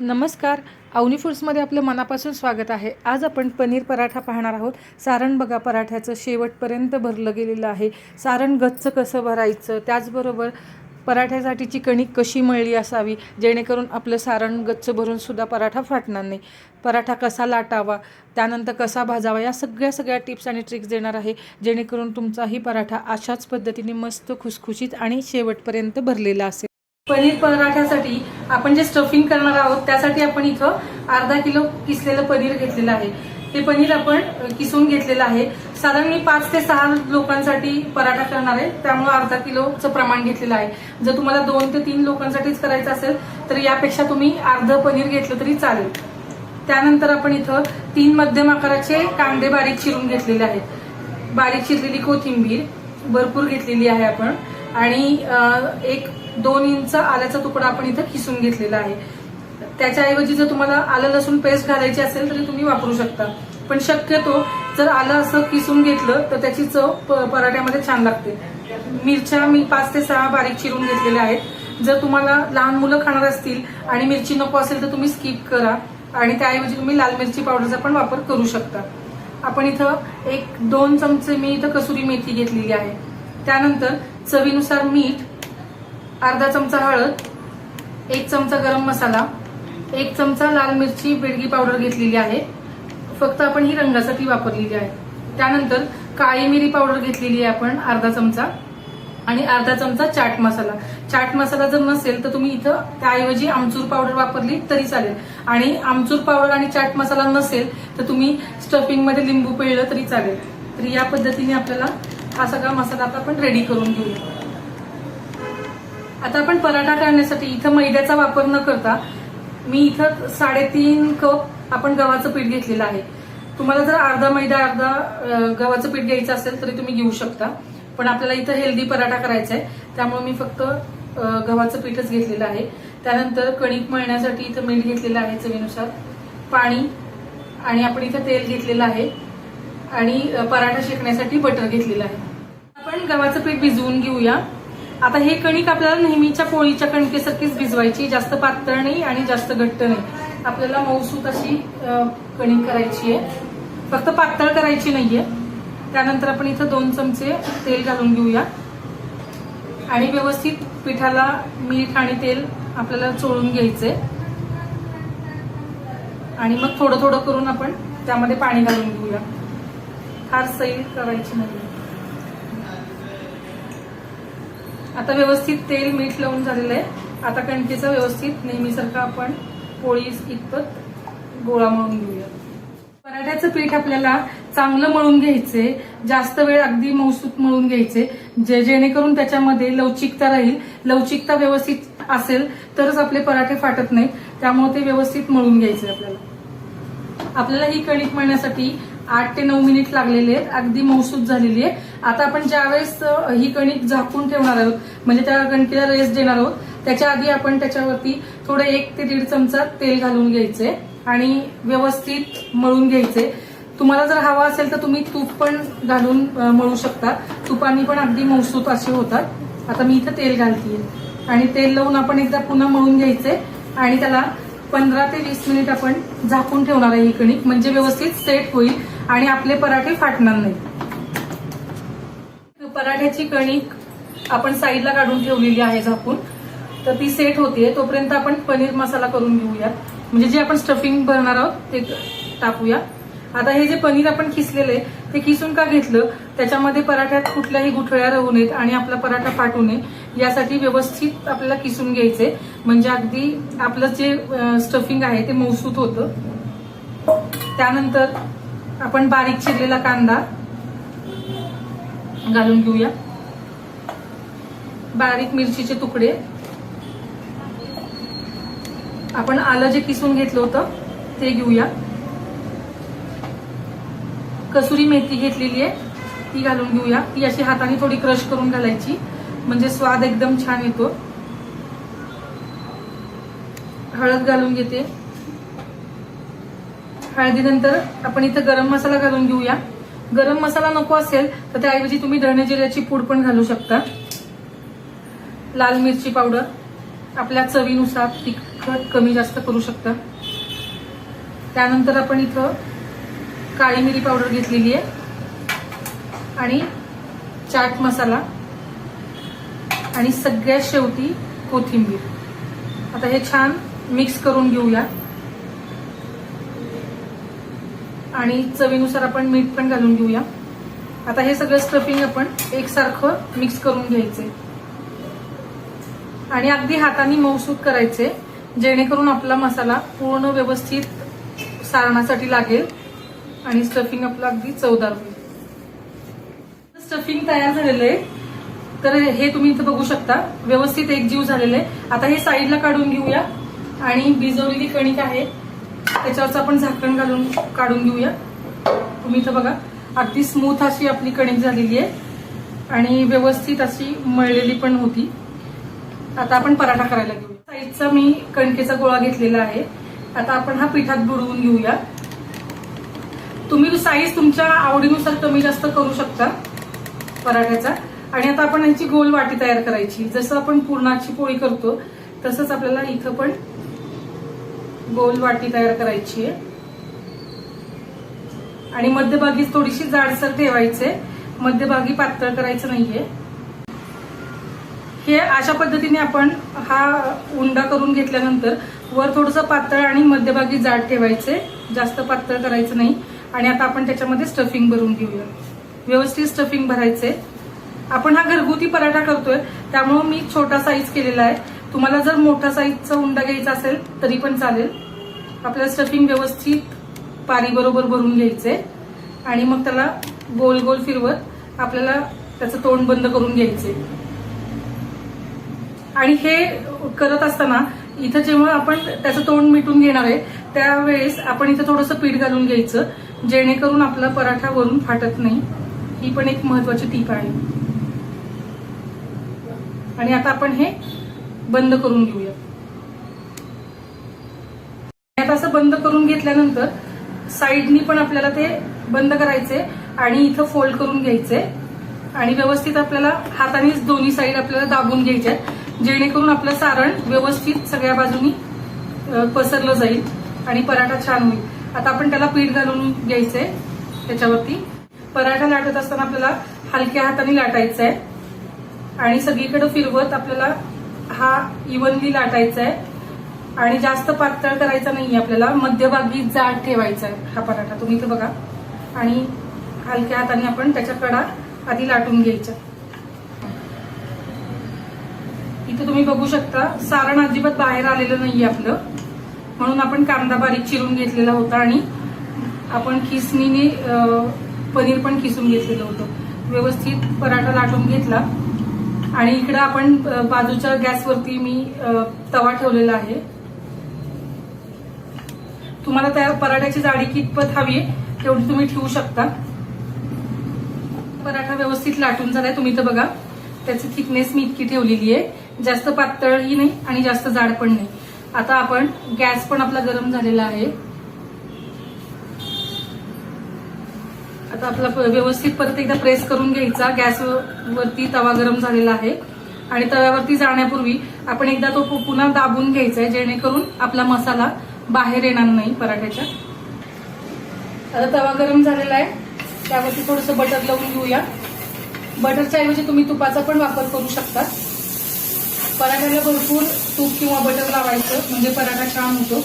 नमस्कार. अवनी फूड्समध्ये आपलं मनापासून स्वागत आहे. आज आपण पनीर पराठा पाहणार आहोत. सारण बघा पराठ्याचं शेवटपर्यंत भरलं गेलेलं आहे. सारण गच्च कसं भरायचं? त्याचबरोबर पराठ्यासाठीची कणिक कशी मळली असावी? जेणेकरून आपलं सारण गच्च भरूनसुद्धा पराठा फाटणार नाही. पराठा कसा लाटावा? त्यानंतर कसा भाजावा? या सगळ्या सगळ्या टिप्स आणि ट्रिक्स देणार आहे. जेणेकरून तुमचाही पराठा अशाच पद्धतीने मस्त खुसखुशीत आणि शेवटपर्यंत भरलेला असेल. पनीर पराठ्यासाठी आपण जे स्टफिंग करणार आहोत त्यासाठी आपण इथं अर्धा किलो किसलेलं पनीर घेतलेलं आहे. ते पनीर आपण किसून घेतलेलं आहे. साधारण मी पाच ते सहा लोकांसाठी पराठा करणार आहे. त्यामुळे अर्धा किलोचं प्रमाण घेतलेलं आहे. जर तुम्हाला दोन ते तीन लोकांसाठीच करायचं असेल तर यापेक्षा तुम्ही अर्ध पनीर घेतलं तरी चालेल. त्यानंतर आपण इथं तीन मध्यम आकाराचे कांदे बारीक चिरून घेतलेले आहेत. बारीक चिरलेली कोथिंबीर भरपूर घेतलेली आहे आपण. आणि एक दोन इंच आल्याचा तुकडा आपण इथं किसून घेतलेला आहे. त्याच्याऐवजी जर तुम्हाला आलं लसूण पेस्ट घालायची असेल तरी तुम्ही वापरू शकता. पण शक्यतो जर आलं असं किसून घेतलं तर त्याची चव पराठ्यामध्ये छान लागते. मिरच्या मी पाच ते सहा बारीक चिरून घेतलेल्या आहेत. जर तुम्हाला लहान मुलं खाणार असतील आणि मिरची नको असेल तर तुम्ही स्किप करा. आणि त्याऐवजी तुम्ही लाल मिरची पावडरचा पण वापर करू शकता. आपण इथं एक दोन चमचे मी इथं कसुरी मेथी घेतलेली आहे. त्यानंतर चवीनुसार मीठ अर्धा चमचा हळद एक चमचा गरम मसाला एक चमचा लाल मिरची बेडगी पावडर घेतलेली आहे. फक्त आपण ही रंगासाठी वापरलेली आहे. त्यानंतर काळी मिरी पावडर घेतलेली आहे आपण अर्धा चमचा आणि अर्धा चमचा चाट मसाला. चाट मसाला जर नसेल तर तुम्ही इथं त्याऐवजी आमचूर पावडर वापरली तरी चालेल. आणि आमचूर पावडर आणि चाट मसाला नसेल तर तुम्ही स्टफिंगमध्ये लिंबू पिळलं तरी चालेल. तर या पद्धतीने आपल्याला हा सगळा मसाला आता आपण रेडी करून घेऊया. आता आपण पराठा करण्यासाठी इथं मैद्याचा वापर न करता मी इथं साडेतीन कप आपण गव्हाचं पीठ घेतलेलं आहे. तुम्हाला जर अर्धा मैदा अर्धा गव्हाचं पीठ घ्यायचं असेल तरी तुम्ही घेऊ शकता. पण आपल्याला इथं हेल्दी पराठा करायचा आहे. त्यामुळे मी फक्त गव्हाचं पीठच घेतलेलं आहे. त्यानंतर कणिक मळण्यासाठी इथं मीठ घेतलेलं आहे चवीनुसार. पाणी आणि आपण इथं तेल घेतलेलं आहे. आणि पराठा शेकण्यासाठी बटर घेतलेलं आहे. आपण गव्हाचं पीठ भिजवून घेऊया. आता हे कणिक आपल्याला नेहमीच्या पोळीच्या कणकेसारखीच भिजवायची जास्त पातळ नाही आणि जास्त घट्ट नाही. आपल्याला मऊसूत अशी कणिक करायची आहे. फक्त पातळ करायची नाहीये. त्यानंतर आपण इथं दोन चमचे तेल घालून घेऊया. आणि व्यवस्थित पिठाला मीठ आणि तेल आपल्याला चोळून घ्यायचंय. आणि मग थोडं थोडं करून आपण त्यामध्ये पाणी घालून घेऊया. फार सैल करायची नाही आता व्यवस्थित तेल मीठ लावून झालेलं आहे. आता कणकेचा व्यवस्थित नेहमीसारखं आपण पोळी इतपत गोळा मळून घेऊया. पराठ्याचं पीठ आपल्याला चांगलं मळून घ्यायचे जास्त वेळ अगदी मौसूत मळून घ्यायचे जे जेणेकरून त्याच्यामध्ये लवचिकता राहील लवचिकता व्यवस्थित असेल तरच आपले पराठे फाटत नाहीत. त्यामुळे ते व्यवस्थित मळून घ्यायचे आपल्याला. आपल्याला ही कणिक मळण्यासाठी आठ ते नऊ मिनिट लागलेले आहेत. अगदी मौसूद झालेली आहे आता आपण ज्यावेळेस ही कणिक झाकून ठेवणार आहोत म्हणजे त्या कणकेला रेस्ट देणार आहोत त्याच्या आधी आपण त्याच्यावरती थोडं एक ते दीड चमचा तेल घालून घ्यायचे आणि व्यवस्थित मळून घ्यायचे. तुम्हाला जर हवा असेल तर तुम्ही तूप पण घालून मळू शकता. तुपानी पण अगदी मौसूत असे होतात. आता मी इथं तेल घालते आणि तेल लावून आपण एकदा पुन्हा मळून घ्यायचे आणि त्याला पंधरा ते वीस मिनिट आपण झाकून ठेवणार आहे ही कणिक. म्हणजे व्यवस्थित सेट होईल. आणि आपले पराठे फाटणार नाही पराठ्याची कणिक आपण साईडला काढून ठेवलेली आहे झाकून. तर ती सेट होतीये. तोपर्यंत आपण पनीर मसाला करून घेऊया म्हणजे जे आपण स्टफिंग भरणार आहोत ते टाकूया. आता हे जे पनीर आपण खिसलेलं आहे ते खिसून का घेतलं? त्याच्यामध्ये पराठ्यात कुठल्याही गुठळ्या राहू नयेत आणि आपला पराठा फाटू नये. यासाठी व्यवस्थित आपल्याला किसून घ्यायचे. म्हणजे अगदी आपलं जे स्टफिंग आहे ते मौसूत होतं. त्यानंतर आपण बारीक चिरलेला कांदा घालून घेऊया. बारीक मिरचीचे तुकडे. आपण आलं जे किसून घेतलं होतं ते घेऊया. कसुरी मेथी घेतलेली आहे ती घालून घेऊया. ती अशी हाताने थोडी क्रश करून घालायची म्हणजे स्वाद एकदम छान येतो. हळद घालून घेते. हळदीनंतर आपण इथं गरम मसाला घालून घेऊया. गरम मसाला नको असेल तर त्याऐवजी तुम्ही धणे जिऱ्याची पूड पण घालू शकता. लाल मिरची पावडर आपल्या चवीनुसार तिखट कमी जास्त करू शकता. त्यानंतर आपण इथं काळी मिरी पावडर घेतलेली आहे. आणि चाट मसाला. आणि सगळ्यात शेवटी कोथिंबीर. आता हे छान मिक्स करून घेऊया. आणि चवीनुसार आपण मीठ पण घालून घेऊया. आता हे सगळं स्टफिंग आपण एकसारखं मिक्स करून घ्यायचे. आणि अगदी हाताने मौसूद करायचे जेणेकरून आपला मसाला पूर्ण व्यवस्थित सारणासाठी लागेल आणि स्टफिंग आपलं अगदी चवदार होईल. स्टफिंग तयार झालेलं आहे. तर हे तुम्ही इथं बघू शकता. व्यवस्थित एक जीव झालेलं आहे. आता हे साईडला काढून घेऊया. आणि भिजवलेली कणिक आहे. त्याच्यावरचं आपण झाकण घालून काढून घेऊया. तुम्ही इथं बघा अगदी स्मूथ अशी आपली कणिक झालेली आहे. आणि व्यवस्थित अशी मळलेली पण होती. आता आपण पराठा करायला घेऊया. साईजचा मी कणकेचा गोळा घेतलेला आहे. आता आपण हा पिठात बुडवून घेऊया. तुम्ही साईज तुमच्या आवडीनुसार कमी जास्त करू शकता पराठ्याचा. आणि आता आपण यांची गोल वाटी तयार करायची. जसं आपण पूर्णाची पोळी करतो तसंच आपल्याला इथं पण गोल वाटी तयार करायची आहे. आणि मध्यभागी थोडीशी जाडसर ठेवायचे. मध्यभागी पातळ करायचं नाहीये. हे अशा पद्धतीने आपण हा उंडा करून घेतल्यानंतर वर थोडंसं पातळ आणि मध्यभागी जाड ठेवायचे. जास्त पातळ करायचं नाही. आणि आता आपण त्याच्यामध्ये स्टफिंग भरून घेऊया. व्यवस्थित स्टफिंग भरायचे. आपण हा घरगुती पराठा करतोय. त्यामुळे मी छोटा साईज केलेला आहे. तुम्हाला जर मोठा साईजचा उंडा घ्यायचा असेल तरी पण चालेल. आपल्याला स्टफिंग व्यवस्थित पारी बरोबर भरून घ्यायचे आणि मग त्याला गोल गोल फिरवत आपल्याला त्याचं तोंड बंद करून घ्यायचे आणि हे करत असताना इथं जेव्हा आपण त्याचं तोंड मिटून घेणार आहे त्यावेळेस आपण इथं थोडंसं पीठ घालून घ्यायचं जेणेकरून आपला पराठा वरून फाटत नाही. ही पण एक महत्वाची टीप आहे. आणि आता आपण हे बंद करून घेऊया. आता असं बंद करून घेतल्यानंतर साईडनी पण आपल्याला ते बंद करायचे आणि इथं फोल्ड करून घ्यायचे. आणि व्यवस्थित आपल्याला हातानेच दोन्ही साईड आपल्याला दाबून घ्यायचे जेणेकरून आपलं सारण व्यवस्थित सगळ्या बाजूनी पसरलं जाईल आणि पराठा छान होईल. आता आपण त्याला पीठ घालून घ्यायचंय त्याच्यावरती. पराठा लाटत असताना आपल्याला हलक्या हाताने लाटायचं आहे आणि सगळीकडे फिरवत आपल्याला हा इव्हनली लाटायचा आहे. आणि जास्त पातळ करायचा नाही आपल्याला. मध्यभागी जाड ठेवायचा आहे हा पराठा. तुम्ही इथं बघा. आणि हलक्या हाताने आपण त्याच्या कडा आधी लाटून घ्यायच्या. इथं तुम्ही बघू शकता सारण अजिबात बाहेर आलेलं नाहीये आपलं. म्हणून आपण कांदा बारीक चिरून घेतलेला होता आणि आपण खिसणीने पनीर पण खिसून घेतलेलं होतं. व्यवस्थित पराठा लाटून घेतला. आणि इकडं आपण बाजूच्या गॅसवरती मी तवा ठेवलेला आहे. तुम्हाला त्या पराठ्याची जाडी कितपत हवी आहे तेवढी तुम्ही ठेवू शकता. पराठा व्यवस्थित लाटून झालाय तुम्ही तर बघा. त्याची थिकनेस मी इतकी ठेवलेली आहे. जास्त पातळही नाही आणि जास्त जाड पण नाही. आता आपण गॅस पण आपला गरम झालेला आहे. आता आपला प- व्यवस्थित परत एकदा प्रेस करून घ्यायचा. गॅस वरती तवा गरम झालेला आहे. आणि तव्यावरती जाण्यापूर्वी आपण एकदा तो पुन्हा दाबून घ्यायचा आहे जेणेकरून आपला मसाला बाहेर येणार नाही पराठ्याच्या. आता तवा गरम झालेला आहे. त्यावरती थोडंसं बटर लावून घेऊया. बटरच्या ऐवजी तुम्ही तुपाचा पण वापर करू शकता. पराठ्याला भरपूर तूप किंवा बटर लावायचं म्हणजे पराठा छान होतो.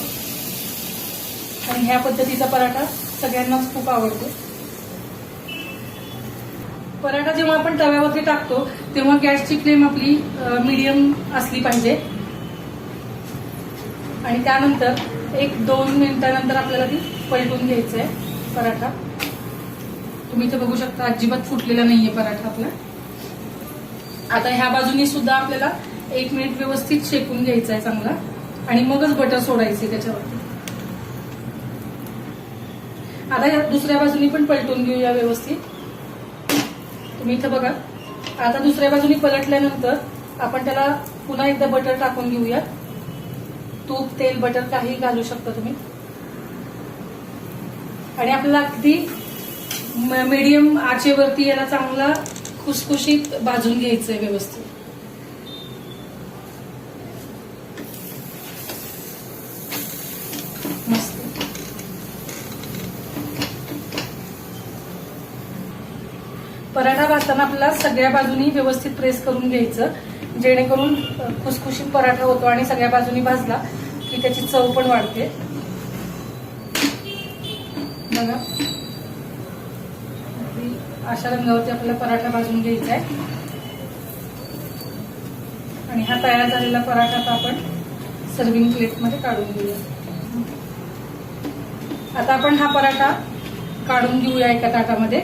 आणि ह्या पद्धतीचा पराठा सगळ्यांनाच खूप आवडतो. पराठा जेव्हा आपण तव्यावरती टाकतो तेव्हा गॅसची फ्लेम आपली मीडियम असली पाहिजे. आणि त्यानंतर एक दोन मिनिटानंतर आपल्याला ती पलटून घ्यायचं आहे पराठा. तुम्ही इथे बघू शकता अजिबात फुटलेला नाहीये पराठा आपला. आता ह्या बाजूनी सुद्धा आपल्याला एक मिनिट व्यवस्थित शेकून घ्यायचा आहे चांगला. आणि मगच बटर सोडायचे त्याच्यावरती. आता या दुसऱ्या बाजूनी पण पलटून घेऊया व्यवस्थित. तुम्ही इथं बघा. आता दुसऱ्या बाजूनी पलटल्यानंतर आपण त्याला पुन्हा एकदा बटर टाकून घेऊया तूप तेल बटर काही घालू शकता तुम्ही. आणि आपल्याला अगदी मीडियम आचेवरती याला चांगला खुसखुशीत भाजून घ्यायचंय व्यवस्थित. पराठा भाजताना आपल्याला सगळ्या बाजूनी व्यवस्थित प्रेस करून घ्यायचं. जेणेकरून खुसखुशीत पराठा होतो आणि सगळ्या बाजूनी भाजला की त्याची चव पण वाढते. बघा. अशा रंगावरती आपल्याला पराठा भाजून घ्यायचा आहे. आणि हा तयार झालेला पराठा आता आपण सर्विंग प्लेटमध्ये काढून घेऊया. आता आपण हा पराठा काढून घेऊया एका ताटामध्ये.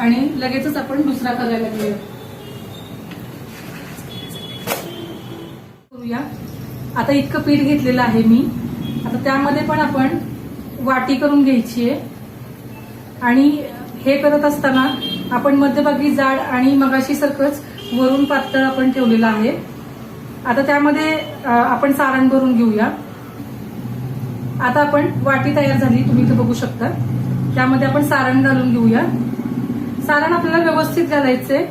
आणि लगेचच आपण दुसरा करायला घेऊया करूया आता इतकं पीठ घेतलेलं आहे मी. आता त्यामध्ये पण आपण वाटी करून घ्यायची आहे आणि हे करत असताना आपण मध्यभागी जाड आणि मगाशीसारखंच वरून पातळ आपण ठेवलेलं आहे. आता त्यामध्ये आपण सारण भरून घेऊया. आता आपण वाटी तयार झाली तुम्ही इथं बघू शकता. त्यामध्ये आपण सारण घालून घेऊया. सारण आपल्याला व्यवस्थित घालायचंय.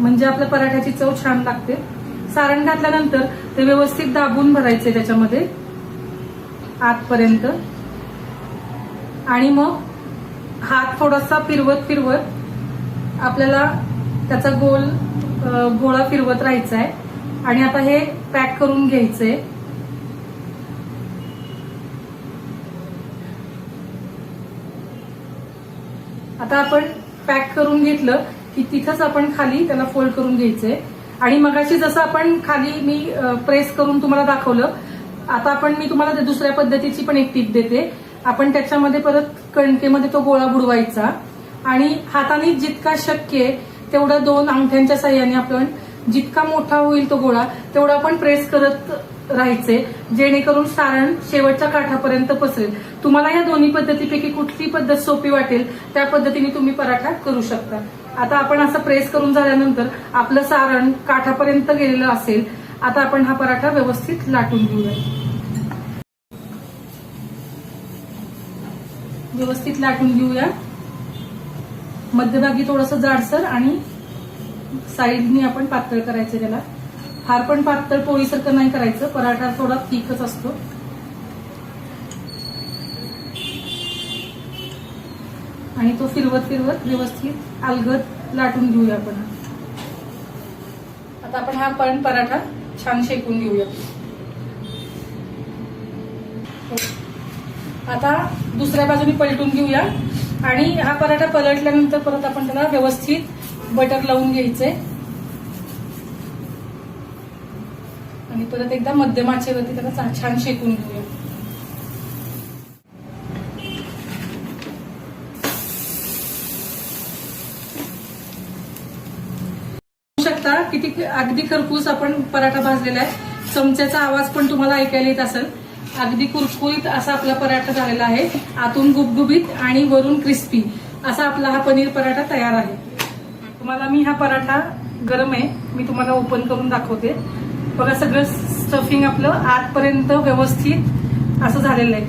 म्हणजे आपल्या पराठ्याची चव छान लागते. सारण घातल्यानंतर ते व्यवस्थित दाबून भरायचे त्याच्यामध्ये. आतपर्यंत. आणि मग हात थोडासा फिरवत फिरवत आपल्याला त्याचा गोल गोळा फिरवत राहायचा आहे आणि आता हे पॅक करून घ्यायचंय. आता आपण पॅक करून घेतलं की तिथंच आपण खाली त्याला फोल्ड करून घ्यायचंय. आणि मगाशी जसं आपण खाली मी प्रेस करून तुम्हाला दाखवलं आता आपण मी तुम्हाला दुसऱ्या पद्धतीची पण एक टीप देते. आपण त्याच्यामध्ये परत कणकेमध्ये तो गोळा बुडवायचा. आणि हाताने जितका शक्य आहे तेवढं दोन अंगठ्यांच्या साह्याने आपण जितका मोठा होईल तो गोळा तेवढा आपण प्रेस करत राहायचे जेणेकरून सारण शेवटच्या काठापर्यंत पसरेल. तुम्हाला या दोन्ही पद्धतीपैकी कुठली पद्धत सोपी वाटेल त्या पद्धतीने तुम्ही पराठा करू शकता. आता आपण असं प्रेस करून झाल्यानंतर आपलं सारण काठापर्यंत गेलेलं असेल आता आपण हा पराठा व्यवस्थित लाटून घेऊया. व्यवस्थित लाटून घेऊया. मध्यभागी थोडस जाडसर आणि साईडनी आपण पातळ करायचं त्याला. फार पण पातळ पोळीसारखं नाही करायचं. पराठा थोडा थिकच असतो. आणि तो फिरवत फिरवत व्यवस्थित अलगद लाटून घेऊया आपण. आता आपण हा पण पराठा छान शेकून घेऊया. आता दुसऱ्या बाजूने पलटून घेऊया. आणि हा पराठा पलटल्यानंतर परत आपण त्याला व्यवस्थित बटर लावून घ्यायचंय. परत एकदा मध्यम आचेवरती त्याला छान शेकून घेऊया. शकता किती अगदी खरपूस आपण पराठा भाजलेला आहे. चमच्याचा आवाज पण तुम्हाला ऐकायला येत असेल. अगदी कुरकुरीत असा आपला पराठा झालेला आहे. आतून गुबगुबीत आणि वरून क्रिस्पी असा आपला हा पनीर पराठा तयार आहे. तुम्हाला मी हा पराठा गरम आहे. मी तुम्हाला ओपन करून दाखवते. बघा सगळं स्टफिंग आपलं आतपर्यंत व्यवस्थित असं झालेलं आहे.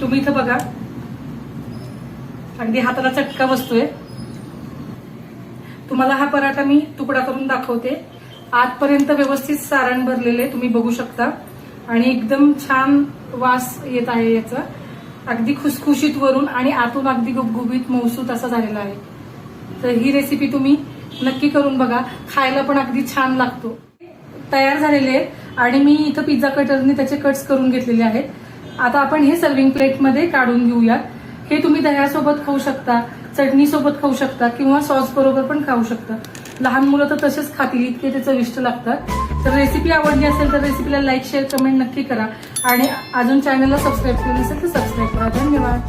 तुम्ही इथं बघा. अगदी हाताला चटका बसतोय. तुम्हाला हा पराठा मी तुकडा करून दाखवते. आतपर्यंत व्यवस्थित सारण भरलेले तुम्ही बघू शकता. आणि एकदम छान वास येत आहे याचा. अगदी खुसखुशीत वरून आणि आतून अगदी गुबगुबीत मौसूत असा झालेला आहे. तर ही रेसिपी तुम्ही नक्की करून बघा. खायला पण अगदी छान लागतो. तयार झालेले आहेत. आणि मी इथं पिझ्झा कटरने त्याचे कट्स करून घेतलेले आहेत. आता आपण हे सर्विंग प्लेटमध्ये काढून घेऊयात. हे तुम्ही दह्यासोबत खाऊ शकता चटणीसोबत खाऊ शकता किंवा सॉस बरोबर पण खाऊ शकता. लहान मुलं तर तसेच खातील इतके ते चविष्ट लागतात. तर रेसिपी आवडली असेल तर रेसिपीला लाईक शेअर कमेंट नक्की करा. आणि अजून चॅनलला सबस्क्राईब केलं नसेल तर सबस्क्राईब करा. धन्यवाद.